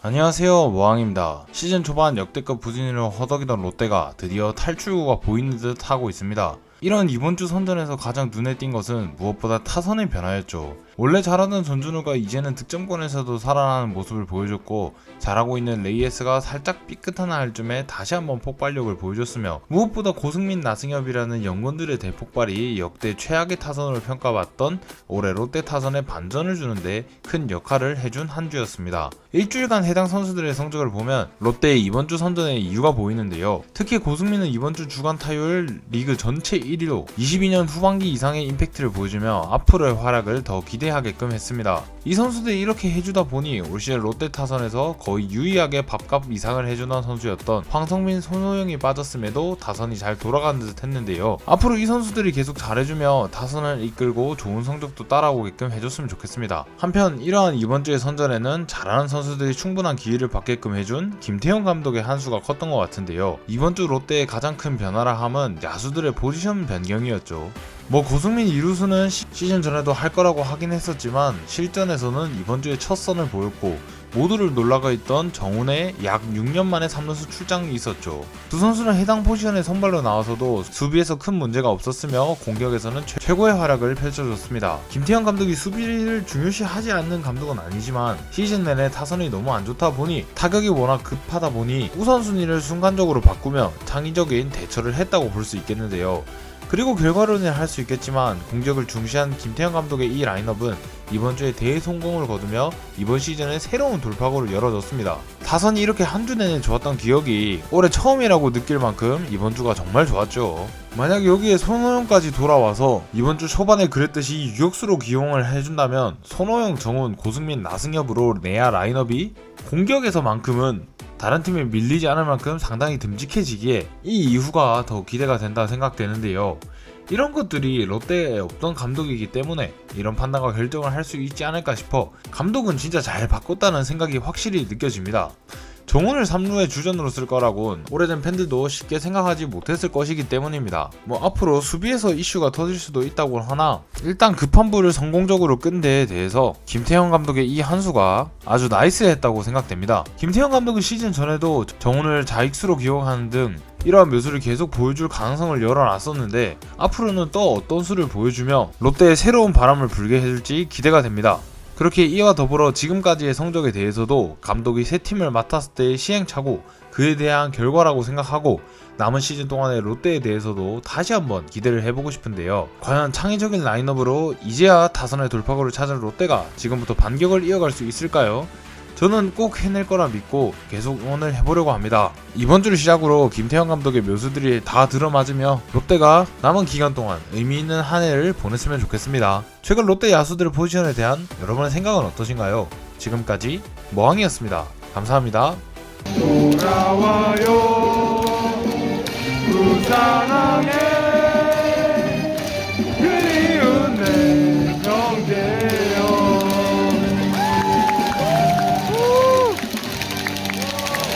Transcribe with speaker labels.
Speaker 1: 안녕하세요 모항입니다. 시즌 초반 역대급 부진으로 허덕이던 롯데가 드디어 탈출구가 보이는 듯 하고 있습니다. 이런 이번 주 선전에서 가장 눈에 띈 것은 무엇보다 타선의 변화였죠. 원래 잘하던 전준우가 이제는 득점권에서도 살아나는 모습을 보여줬고 잘하고 있는 레이에스가 살짝 삐끗한 할쯤에 다시 한번 폭발력을 보여줬으며 무엇보다 고승민 나승엽이라는 영건들의 대폭발이 역대 최악의 타선으로 평가받던 올해 롯데 타선에 반전을 주는데 큰 역할을 해준 한 주였습니다. 일주일간 해당 선수들의 성적을 보면 롯데의 이번 주 선전의 이유가 보이는데요. 특히 고승민은 이번 주 주간 타율 리그 전체 1위로 22년 후반기 이상의 임팩트를 보여주며 앞으로의 활약을 더 기대하게끔 했습니다. 이 선수들이 이렇게 해주다 보니 올 시즌 롯데 타선에서 거의 유의하게 밥값 이상을 해주던 선수였던 황성민, 손호영이 빠졌음에도 타선이 잘 돌아가는 듯 했는데요. 앞으로 이 선수들이 계속 잘해주며 타선을 이끌고 좋은 성적도 따라오게끔 해줬으면 좋겠습니다. 한편 이러한 이번 주의 선전에는 잘하는 선수들이 충분한 기회를 받게끔 해준 김태형 감독의 한 수가 컸던 것 같은데요. 이번 주 롯데의 가장 큰 변화라 함은 야수들의 포지션 변경이었죠. 뭐 고승민 이루수는 시- 시즌 전에도 할 거라고 하긴 했었지만 실전에서는 이번 주에 첫 선을 보였고 모두를 놀라가 있던 정훈의 약 6년 만에 3루수 출장이 있었죠. 두 선수는 해당 포지션에 선발로 나와서도 수비에서 큰 문제가 없었으며 공격에서는 최- 최고의 활약을 펼쳐줬습니다. 김태형 감독이 수비를 중요시하지 않는 감독은 아니지만 시즌 내내 타선이 너무 안 좋다 보니 타격이 워낙 급하다 보니 우선순위를 순간적으로 바꾸며 창의적인 대처를 했다고 볼 수 있겠는데요. 그리고 결과론을 할 수 있겠지만 공격을 중시한 김태형 감독의 이 라인업은 이번 주에 대성공을 거두며 이번 시즌에 새로운 돌파구를 열어줬습니다. 타선이 이렇게 한 주 내내 좋았던 기억이 올해 처음이라고 느낄 만큼 이번 주가 정말 좋았죠. 만약 여기에 손호영까지 돌아와서 이번 주 초반에 그랬듯이 유격수로 기용을 해준다면 손호영, 정훈, 고승민, 나승엽으로 내야 라인업이 공격에서만큼은 다른 팀에 밀리지 않을 만큼 상당히 듬직해지기에 이 이후가 더 기대가 된다 생각되는데요. 이런 것들이 롯데에 없던 감독이기 때문에 이런 판단과 결정을 할 수 있지 않을까 싶어 감독은 진짜 잘 바꿨다는 생각이 확실히 느껴집니다. 정훈을 3루의 주전으로 쓸 거라곤 오래된 팬들도 쉽게 생각하지 못했을 것이기 때문입니다. 뭐 앞으로 수비에서 이슈가 터질 수도 있다고 하나 일단 급한 불을 성공적으로 끈 데에 대해서 김태형 감독의 이 한 수가 아주 나이스했다고 생각됩니다. 김태형 감독은 시즌 전에도 정훈을 자익수로 기용하는 등 이러한 묘수를 계속 보여줄 가능성을 열어놨었는데 앞으로는 또 어떤 수를 보여주며 롯데에 새로운 바람을 불게 해줄지 기대가 됩니다. 그렇게 이와 더불어 지금까지의 성적에 대해서도 감독이 새 팀을 맡았을 때의 시행착오 그에 대한 결과라고 생각하고 남은 시즌 동안의 롯데에 대해서도 다시 한번 기대를 해보고 싶은데요. 과연 창의적인 라인업으로 이제야 타선의 돌파구를 찾은 롯데가 지금부터 반격을 이어갈 수 있을까요? 저는 꼭 해낼 거라 믿고 계속 응원을 해보려고 합니다. 이번 주를 시작으로 김태형 감독의 묘수들이 다 들어맞으며 롯데가 남은 기간 동안 의미 있는 한 해를 보냈으면 좋겠습니다. 최근 롯데 야수들의 포지션에 대한 여러분의 생각은 어떠신가요? 지금까지 머항이었습니다. 감사합니다.
Speaker 2: 돌아와요